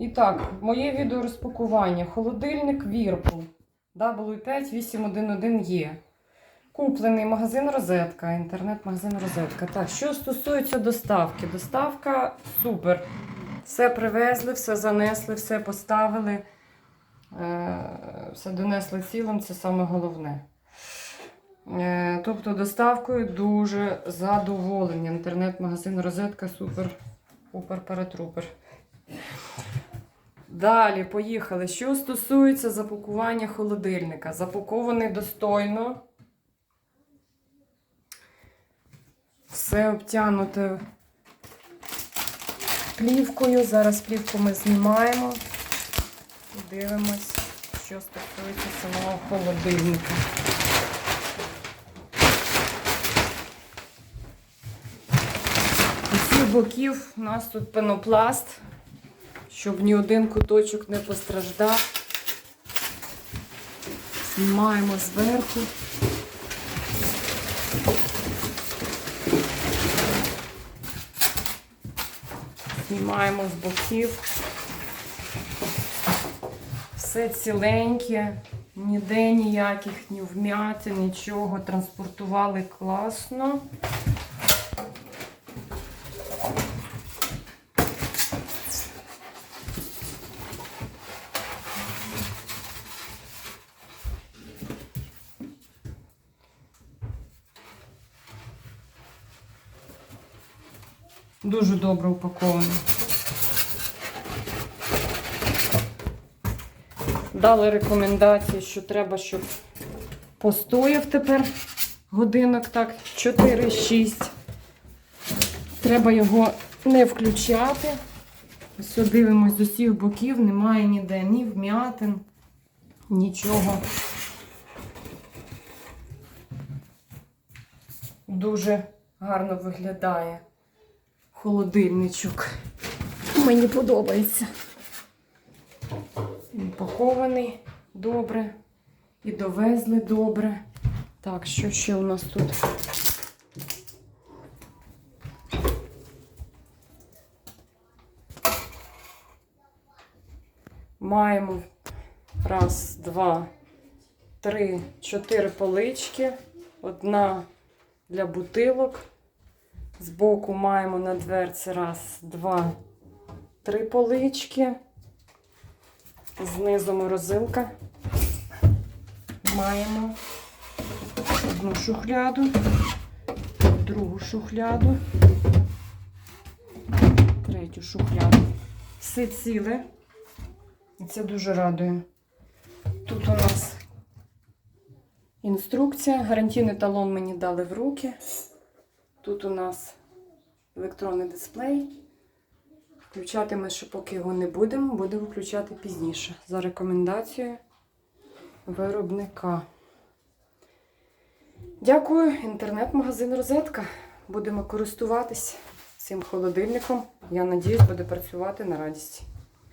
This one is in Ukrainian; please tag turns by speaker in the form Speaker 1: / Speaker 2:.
Speaker 1: І так, моє відео розпакування. Холодильник Whirlpool W5811E. Куплений магазин Розетка, інтернет-магазин Розетка. Так, що стосується доставки, доставка супер. Все привезли, все занесли, все поставили, е, все донесли цілим, це саме головне. Е, Тобто доставкою дуже задоволені. Інтернет-магазин Розетка супер, пупер перетрупер. Далі поїхали. Що стосується запакування холодильника, запакований достойно. Все обтягнуте плівкою. Зараз плівку ми знімаємо і дивимось, що стосується самого холодильника. Усіх боків у нас тут пенопласт, щоб ні один куточок не постраждав. Знімаємо зверху. Знімаємо з боків. Все ціленьке, ніде ніяких ні вм'ятин, нічого. Транспортували класно. Дуже добре упаковано. Дали рекомендації, що треба, щоб постояв тепер годинок так 4-6. Треба його не включати. Ось дивимось з усіх боків, немає ніде ні вм'ятин, нічого. Дуже гарно виглядає холодильничок. Мені подобається. Упакований добре. І довезли добре. Так, що ще у нас тут? Маємо раз, два, три, чотири полички. Одна для бутилок. Збоку маємо на дверці раз, два, три полички. Знизу морозилка. Маємо одну шухляду, другу шухляду, третю шухляду. Все ціле. І це дуже радує. Тут у нас інструкція. Гарантійний талон мені дали в руки. Тут у нас електронний дисплей. Включати ми ще поки його не будемо, будемо включати пізніше. За рекомендацією виробника. Дякую, інтернет-магазин Розетка. Будемо користуватись цим холодильником. Я надіюсь, буде працювати на радість.